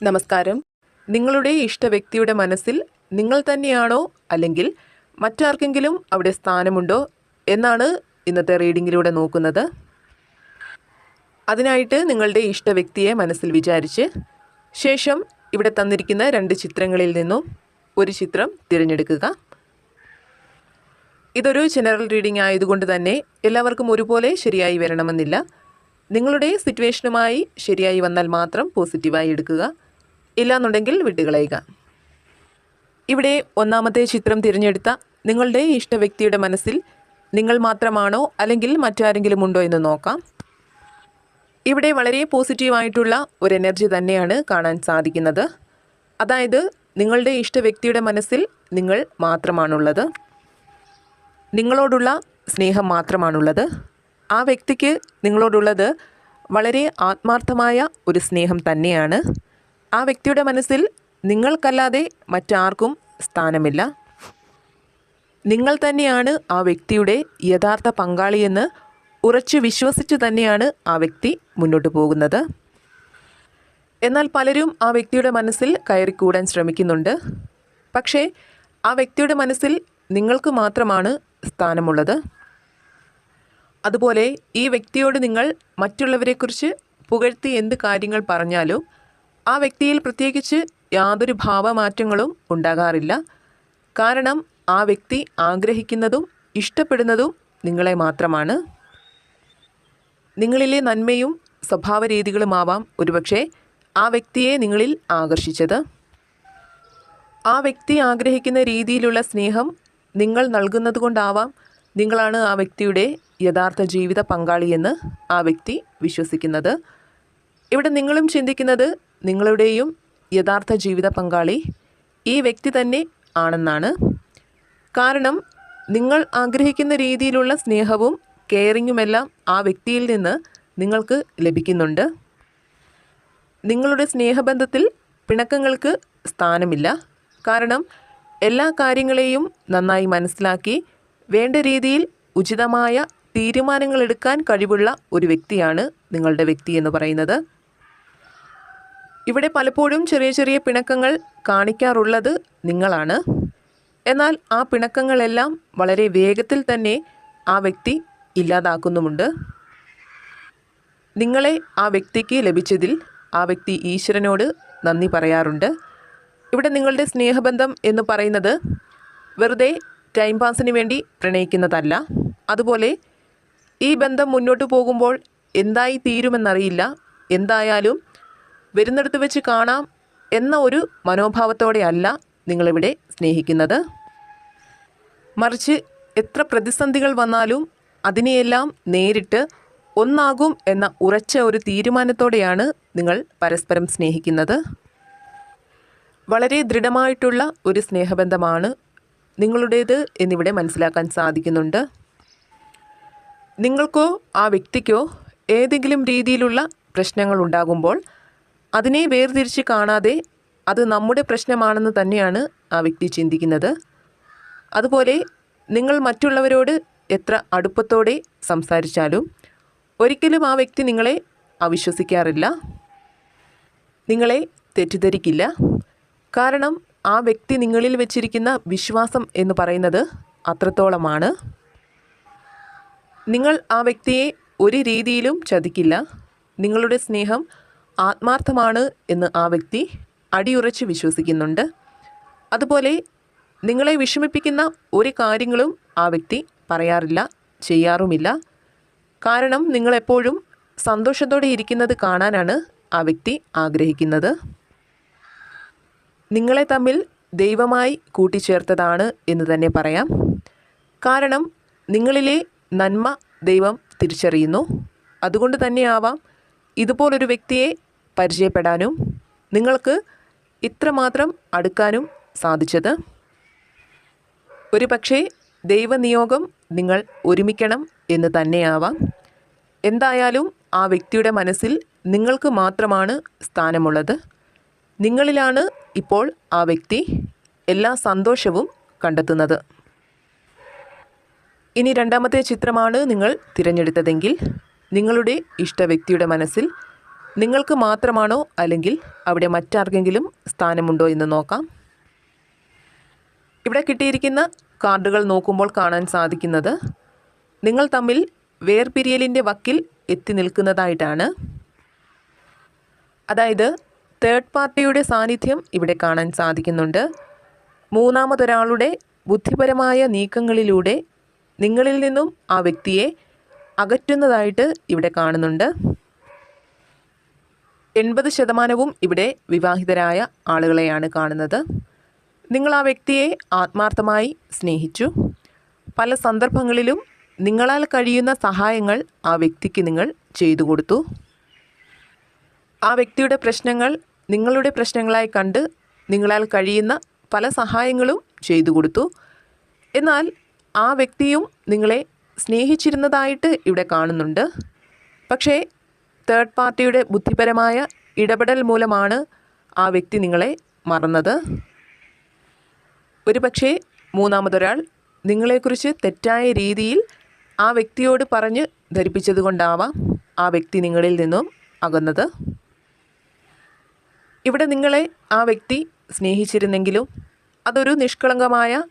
നമസ്കാരം. നിങ്ങളുടെ ഇഷ്ട വ്യക്തിയുടെ മനസ്സിൽ നിങ്ങൾ തന്നെയാണോ അല്ലെങ്കിൽ മറ്റാർക്കെങ്കിലും അവിടെ സ്ഥാനമുണ്ടോ എന്നാണ് ഇന്നത്തെ റീഡിങ്ങിലൂടെ നോക്കുന്നത്. അതിനായിട്ട് നിങ്ങളുടെ ഇഷ്ട വ്യക്തിയെ മനസ്സിൽ വിചാരിച്ച് ശേഷം ഇവിടെ തന്നിരിക്കുന്ന രണ്ട് ചിത്രങ്ങളിൽ നിന്നും ഒരു ചിത്രം തിരഞ്ഞെടുക്കുക. ഇതൊരു ജനറൽ റീഡിംഗ് ആയതുകൊണ്ട് തന്നെ എല്ലാവർക്കും ഒരുപോലെ ശരിയായി വരണമെന്നില്ല. നിങ്ങളുടെ സിറ്റുവേഷനുമായി ശരിയായി വന്നാൽ മാത്രം പോസിറ്റീവായി എടുക്കുക. ഇല്ലാന്നുണ്ടെങ്കിൽ വിട്ടുകളയുക. ഇവിടെ ഒന്നാമത്തെ ചിത്രം തിരഞ്ഞെടുത്ത നിങ്ങളുടെ ഇഷ്ട വ്യക്തിയുടെ മനസ്സിൽ നിങ്ങൾ മാത്രമാണോ അല്ലെങ്കിൽ മറ്റാരെങ്കിലും ഉണ്ടോ എന്ന് നോക്കാം. ഇവിടെ വളരെ പോസിറ്റീവായിട്ടുള്ള ഒരു എനർജി തന്നെയാണ് കാണാൻ സാധിക്കുന്നത്. അതായത് നിങ്ങളുടെ ഇഷ്ട വ്യക്തിയുടെ മനസ്സിൽ നിങ്ങൾ മാത്രമാണുള്ളത്. നിങ്ങളോടുള്ള സ്നേഹം മാത്രമാണുള്ളത്. ആ വ്യക്തിക്ക് നിങ്ങളോടുള്ളത് വളരെ ആത്മാർത്ഥമായ ഒരു സ്നേഹം തന്നെയാണ്. ആ വ്യക്തിയുടെ മനസ്സിൽ നിങ്ങൾക്കല്ലാതെ മറ്റാർക്കും സ്ഥാനമില്ല. നിങ്ങൾ തന്നെയാണ് ആ വ്യക്തിയുടെ യഥാർത്ഥ പങ്കാളിയെന്ന് ഉറച്ചു വിശ്വസിച്ച് തന്നെയാണ് ആ വ്യക്തി മുന്നോട്ട് പോകുന്നത്. എന്നാൽ പലരും ആ വ്യക്തിയുടെ മനസ്സിൽ കയറിക്കൂടാൻ ശ്രമിക്കുന്നുണ്ട്. പക്ഷേ ആ വ്യക്തിയുടെ മനസ്സിൽ നിങ്ങൾക്ക് മാത്രമാണ് സ്ഥാനമുള്ളത്. അതുപോലെ ഈ വ്യക്തിയോട് നിങ്ങൾ മറ്റുള്ളവരെക്കുറിച്ച് പുകഴ്ത്തി എന്ത് കാര്യങ്ങൾ പറഞ്ഞാലും ആ വ്യക്തിയിൽ പ്രത്യേകിച്ച് യാതൊരു ഭാവമാറ്റങ്ങളും ഉണ്ടാകാറില്ല. കാരണം ആ വ്യക്തി ആഗ്രഹിക്കുന്നതും ഇഷ്ടപ്പെടുന്നതും നിങ്ങളെ മാത്രമാണ്. നിങ്ങളിലെ നന്മയും സ്വഭാവ രീതികളുമാവാം ഒരുപക്ഷെ ആ വ്യക്തിയെ നിങ്ങളിൽ ആകർഷിച്ചത്. ആ വ്യക്തി ആഗ്രഹിക്കുന്ന രീതിയിലുള്ള സ്നേഹം നിങ്ങൾ നൽകുന്നത് കൊണ്ടാവാം നിങ്ങളാണ് ആ വ്യക്തിയുടെ യഥാർത്ഥ ജീവിത പങ്കാളിയെന്ന് ആ വ്യക്തി വിശ്വസിക്കുന്നത്. ഇവിടെ നിങ്ങളും ചിന്തിക്കുന്നത് നിങ്ങളുടെയും യഥാർത്ഥ ജീവിത പങ്കാളി ഈ വ്യക്തി തന്നെ ആണെന്നാണ്. കാരണം നിങ്ങൾ ആഗ്രഹിക്കുന്ന രീതിയിലുള്ള സ്നേഹവും കെയറിങ്ങുമെല്ലാം ആ വ്യക്തിയിൽ നിന്ന് നിങ്ങൾക്ക് ലഭിക്കുന്നുണ്ട്. നിങ്ങളുടെ സ്നേഹബന്ധത്തിൽ പിണക്കങ്ങൾക്ക് സ്ഥാനമില്ല. കാരണം എല്ലാ കാര്യങ്ങളെയും നന്നായി മനസ്സിലാക്കി വേണ്ട രീതിയിൽ ഉചിതമായ തീരുമാനങ്ങളെടുക്കാൻ കഴിവുള്ള ഒരു വ്യക്തിയാണ് നിങ്ങളുടെ വ്യക്തി എന്ന് പറയുന്നത്. ഇവിടെ പലപ്പോഴും ചെറിയ ചെറിയ പിണക്കങ്ങൾ കാണിക്കാറുള്ളത് നിങ്ങളാണ്. എന്നാൽ ആ പിണക്കങ്ങളെല്ലാം വളരെ വേഗത്തിൽ തന്നെ ആ വ്യക്തി ഇല്ലാതാക്കുന്നുമുണ്ട്. നിങ്ങളെ ആ വ്യക്തിക്ക് ലഭിച്ചതിൽ ആ വ്യക്തി ഈശ്വരനോട് നന്ദി പറയാറുണ്ട്. ഇവിടെ നിങ്ങളുടെ സ്നേഹബന്ധം എന്ന് പറയുന്നത് വെറുതെ ടൈം പാസിന് വേണ്ടി പ്രണയിക്കുന്നതല്ല. അതുപോലെ ഈ ബന്ധം മുന്നോട്ട് പോകുമ്പോൾ എന്തായി തീരുമെന്നറിയില്ല. എന്തായാലും വരുന്നിടത്ത് വെച്ച് കാണാം എന്ന ഒരു മനോഭാവത്തോടെയല്ല നിങ്ങളിവിടെ സ്നേഹിക്കുന്നത്. മറിച്ച് എത്ര പ്രതിസന്ധികൾ വന്നാലും അതിനെയെല്ലാം നേരിട്ട് ഒന്നാകും എന്ന ഉറച്ച ഒരു തീരുമാനത്തോടെയാണ് നിങ്ങൾ പരസ്പരം സ്നേഹിക്കുന്നത്. വളരെ ദൃഢമായിട്ടുള്ള ഒരു സ്നേഹബന്ധമാണ് നിങ്ങളുടേത് എന്നിവിടെ മനസ്സിലാക്കാൻ സാധിക്കുന്നുണ്ട്. നിങ്ങൾക്കോ ആ വ്യക്തിക്കോ ഏതെങ്കിലും രീതിയിലുള്ള പ്രശ്നങ്ങൾ ഉണ്ടാകുമ്പോൾ അതിനെ വേർതിരിച്ച് കാണാതെ അത് നമ്മുടെ പ്രശ്നമാണെന്ന് തന്നെയാണ് ആ വ്യക്തി ചിന്തിക്കുന്നത്. അതുപോലെ നിങ്ങൾ മറ്റുള്ളവരോട് എത്ര അടുപ്പത്തോടെ സംസാരിച്ചാലും ഒരിക്കലും ആ വ്യക്തി നിങ്ങളെ അവിശ്വസിക്കാറില്ല നിങ്ങളെ തെറ്റിദ്ധരിക്കില്ല. കാരണം ആ വ്യക്തി നിങ്ങളിൽ വെച്ചിരിക്കുന്ന വിശ്വാസം എന്ന് പറയുന്നത് അത്രത്തോളമാണ്. നിങ്ങൾ ആ വ്യക്തിയെ ഒരു രീതിയിലും ചതിക്കില്ല. നിങ്ങളുടെ സ്നേഹം ആത്മാർത്ഥമാണ് എന്ന് ആ വ്യക്തി അടിയുറച്ച് വിശ്വസിക്കുന്നുണ്ട്. അതുപോലെ നിങ്ങളെ വിഷമിപ്പിക്കുന്ന ഒരു കാര്യങ്ങളും ആ വ്യക്തി പറയാറില്ല ചെയ്യാറുമില്ല. കാരണം നിങ്ങളെപ്പോഴും സന്തോഷത്തോടെ ഇരിക്കുന്നത് കാണാനാണ് ആ വ്യക്തി ആഗ്രഹിക്കുന്നത്. നിങ്ങളെ തമ്മിൽ ദൈവമായി കൂട്ടിച്ചേർത്തതാണ് എന്ന് തന്നെ പറയാം. കാരണം നിങ്ങളിലെ നന്മ ദൈവം തിരിച്ചറിയുന്നു. അതുകൊണ്ട് തന്നെയാവാം ഇതുപോലൊരു വ്യക്തിയെ പരിചയപ്പെടാനും നിങ്ങൾക്ക് ഇത്രമാത്രം അടുക്കാനും സാധിച്ചത്. ഒരു പക്ഷേ ദൈവനിയോഗം നിങ്ങൾ ഒരുമിക്കണം എന്ന് തന്നെയാവാം. എന്തായാലും ആ വ്യക്തിയുടെ മനസ്സിൽ നിങ്ങൾക്ക് മാത്രമാണ് സ്ഥാനമുള്ളത്. നിങ്ങളിലാണ് ഇപ്പോൾ ആ വ്യക്തി എല്ലാ സന്തോഷവും കണ്ടെത്തുന്നത്. ഇനി രണ്ടാമത്തെ ചിത്രമാണ് നിങ്ങൾ തിരഞ്ഞെടുത്തതെങ്കിൽ നിങ്ങളുടെ ഇഷ്ട വ്യക്തിയുടെ മനസ്സിൽ നിങ്ങൾക്ക് മാത്രമാണോ അല്ലെങ്കിൽ അവിടെ മറ്റാർക്കെങ്കിലും സ്ഥാനമുണ്ടോ എന്ന് നോക്കാം. ഇവിടെ കിട്ടിയിരിക്കുന്ന കാർഡുകൾ നോക്കുമ്പോൾ കാണാൻ സാധിക്കുന്നത് നിങ്ങൾ തമ്മിൽ വേർപിരിയലിന്റെ വക്കിൽ എത്തി നിൽക്കുന്നതായിട്ടാണ്. അതായത് തേർഡ് പാർട്ടിയുടെ സാന്നിധ്യം ഇവിടെ കാണാൻ സാധിക്കുന്നുണ്ട്. മൂന്നാമതൊരാളുടെ ബുദ്ധിപരമായ നീക്കങ്ങളിലൂടെ നിങ്ങളിൽ നിന്നും ആ വ്യക്തിയെ അകറ്റുന്നതായിട്ട് ഇവിടെ കാണുന്നുണ്ട്. എൺപത് ശതമാനവും ഇവിടെ വിവാഹിതരായ ആളുകളെയാണ് കാണുന്നത്. നിങ്ങൾ ആ വ്യക്തിയെ ആത്മാർത്ഥമായി സ്നേഹിച്ചു. പല സന്ദർഭങ്ങളിലും നിങ്ങളാൽ കഴിയുന്ന സഹായങ്ങൾ ആ വ്യക്തിക്ക് നിങ്ങൾ ചെയ്തു കൊടുത്തു. ആ വ്യക്തിയുടെ പ്രശ്നങ്ങൾ നിങ്ങളുടെ പ്രശ്നങ്ങളായി കണ്ട് നിങ്ങളാൽ കഴിയുന്ന പല സഹായങ്ങളും ചെയ്തു കൊടുത്തു. എന്നാൽ ആ വ്യക്തിയും നിങ്ങളെ സ്നേഹിച്ചിരുന്നതായിട്ട് ഇവിടെ കാണുന്നുണ്ട്. പക്ഷേ തേർഡ് പാർട്ടിയുടെ ബുദ്ധിപരമായ ഇടപെടൽ മൂലമാണ് ആ വ്യക്തി നിങ്ങളെ മറന്നത്. ഒരുപക്ഷെ മൂന്നാമതൊരാൾ നിങ്ങളെക്കുറിച്ച് തെറ്റായ രീതിയിൽ ആ വ്യക്തിയോട് പറഞ്ഞ് ധരിപ്പിച്ചതുകൊണ്ടാവാം ആ വ്യക്തി നിങ്ങളിൽ നിന്നും അകന്നത്. ഇവിടെ നിങ്ങളെ ആ വ്യക്തി സ്നേഹിച്ചിരുന്നെങ്കിലും അതൊരു നിഷ്കളങ്കമായ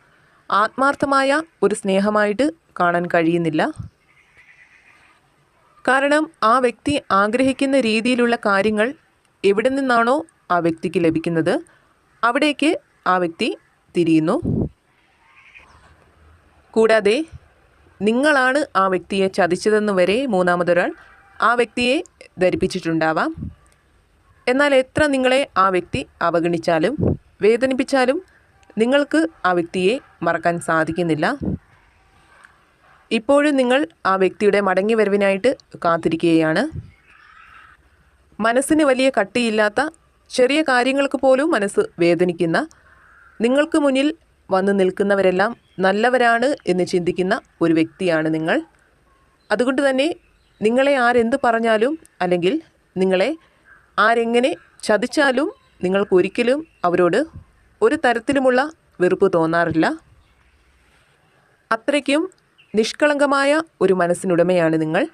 ആത്മാർത്ഥമായ ഒരു സ്നേഹമായിട്ട് കാണാൻ കഴിയുന്നില്ല. കാരണം ആ വ്യക്തി ആഗ്രഹിക്കുന്ന രീതിയിലുള്ള കാര്യങ്ങൾ എവിടെ നിന്നാണോ ആ വ്യക്തിക്ക് ലഭിക്കുന്നത് അവിടേക്ക് ആ വ്യക്തി തിരിയുന്നു. കൂടാതെ നിങ്ങളാണ് ആ വ്യക്തിയെ ചതിച്ചതെന്ന് വരെ മൂന്നാമതൊരാൾ ആ വ്യക്തിയെ ധരിപ്പിച്ചിട്ടുണ്ടാവാം. എന്നാൽ എത്ര നിങ്ങളെ ആ വ്യക്തി അവഗണിച്ചാലും വേദനിപ്പിച്ചാലും നിങ്ങൾക്ക് ആ വ്യക്തിയെ മറക്കാൻ സാധിക്കുന്നില്ല. ഇപ്പോഴും നിങ്ങൾ ആ വ്യക്തിയുടെ മടങ്ങി വരവിനായിട്ട് കാത്തിരിക്കുകയാണ്. മനസ്സിന് വലിയ കട്ടിയില്ലാത്ത ചെറിയ കാര്യങ്ങൾക്ക് പോലും മനസ്സ് വേദനിക്കുന്ന നിങ്ങൾക്ക് മുന്നിൽ വന്ന് നിൽക്കുന്നവരെല്ലാം നല്ലവരാണ് എന്ന് ചിന്തിക്കുന്ന ഒരു വ്യക്തിയാണ് നിങ്ങൾ. അതുകൊണ്ട് തന്നെ നിങ്ങളെ ആരെന്ത് പറഞ്ഞാലും അല്ലെങ്കിൽ നിങ്ങളെ ആരെങ്ങനെ ചതിച്ചാലും നിങ്ങൾക്കൊരിക്കലും അവരോട് ഒരു തരത്തിലുമുള്ള വെറുപ്പ് തോന്നാറില്ല. അത്രയ്ക്കും നിഷ്കളങ്കമായ ഒരു മനസ്സിനുടമയാണ് നിങ്ങൾ.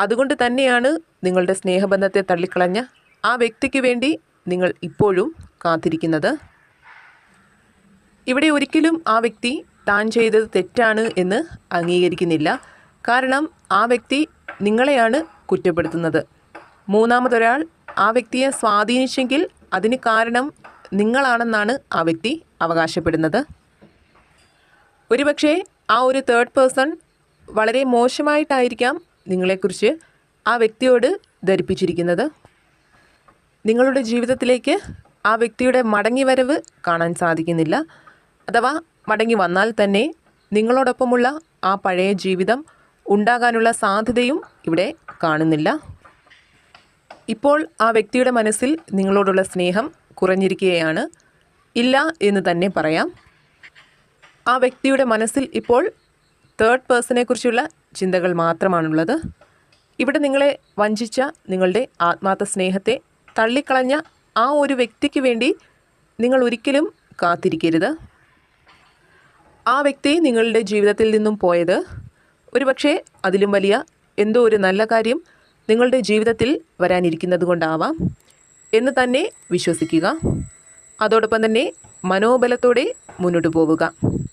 അതുകൊണ്ട് തന്നെയാണ് നിങ്ങളുടെ സ്നേഹബന്ധത്തെ തള്ളിക്കളഞ്ഞ ആ വ്യക്തിക്ക് വേണ്ടി നിങ്ങൾ ഇപ്പോഴും കാത്തിരിക്കുന്നത്. ഇവിടെ ഒരിക്കലും ആ വ്യക്തി താൻ ചെയ്തത് തെറ്റാണ് എന്ന് അംഗീകരിക്കുന്നില്ല. കാരണം ആ വ്യക്തി നിങ്ങളെയാണ് കുറ്റപ്പെടുത്തുന്നത്. മൂന്നാമതൊരാൾ ആ വ്യക്തിയെ സ്വാധീനിച്ചെങ്കിൽ അതിന് കാരണം നിങ്ങളാണെന്നാണ് ആ വ്യക്തി അവകാശപ്പെടുന്നത്. ഒരുപക്ഷെ ആ ഒരു തേർഡ് പേഴ്സൺ വളരെ മോശമായിട്ടായിരിക്കാം നിങ്ങളെക്കുറിച്ച് ആ വ്യക്തിയോട് ധരിപ്പിച്ചിരിക്കുന്നത്. നിങ്ങളുടെ ജീവിതത്തിലേക്ക് ആ വ്യക്തിയുടെ മടങ്ങിവരവ് കാണാൻ സാധിക്കുന്നില്ല. അഥവാ മടങ്ങി വന്നാൽ തന്നെ നിങ്ങളോടൊപ്പമുള്ള ആ പഴയ ജീവിതം ഉണ്ടാകാനുള്ള സാധ്യതയും ഇവിടെ കാണുന്നില്ല. ഇപ്പോൾ ആ വ്യക്തിയുടെ മനസ്സിൽ നിങ്ങളോടുള്ള സ്നേഹം കുറഞ്ഞിരിക്കുകയാണ്. ഇല്ല എന്ന് തന്നെ പറയാം. ആ വ്യക്തിയുടെ മനസ്സിൽ ഇപ്പോൾ തേർഡ് പേഴ്സണെ കുറിച്ചുള്ള ചിന്തകൾ മാത്രമാണുള്ളത്. ഇവിടെ നിങ്ങളെ വഞ്ചിച്ച നിങ്ങളുടെ ആത്മാർത്ഥ സ്നേഹത്തെ തള്ളിക്കളഞ്ഞ ആ ഒരു വ്യക്തിക്ക് വേണ്ടി നിങ്ങൾ ഒരിക്കലും കാത്തിരിക്കരുത്. ആ വ്യക്തി നിങ്ങളുടെ ജീവിതത്തിൽ നിന്നും പോയത് ഒരുപക്ഷെ അതിലും വലിയ എന്തോ ഒരു നല്ല കാര്യം നിങ്ങളുടെ ജീവിതത്തിൽ വരാനിരിക്കുന്നത് കൊണ്ടാവാം എന്ന് തന്നെ വിശ്വസിക്കുക. അതോടൊപ്പം തന്നെ മനോബലത്തോടെ മുന്നോട്ട് പോവുക.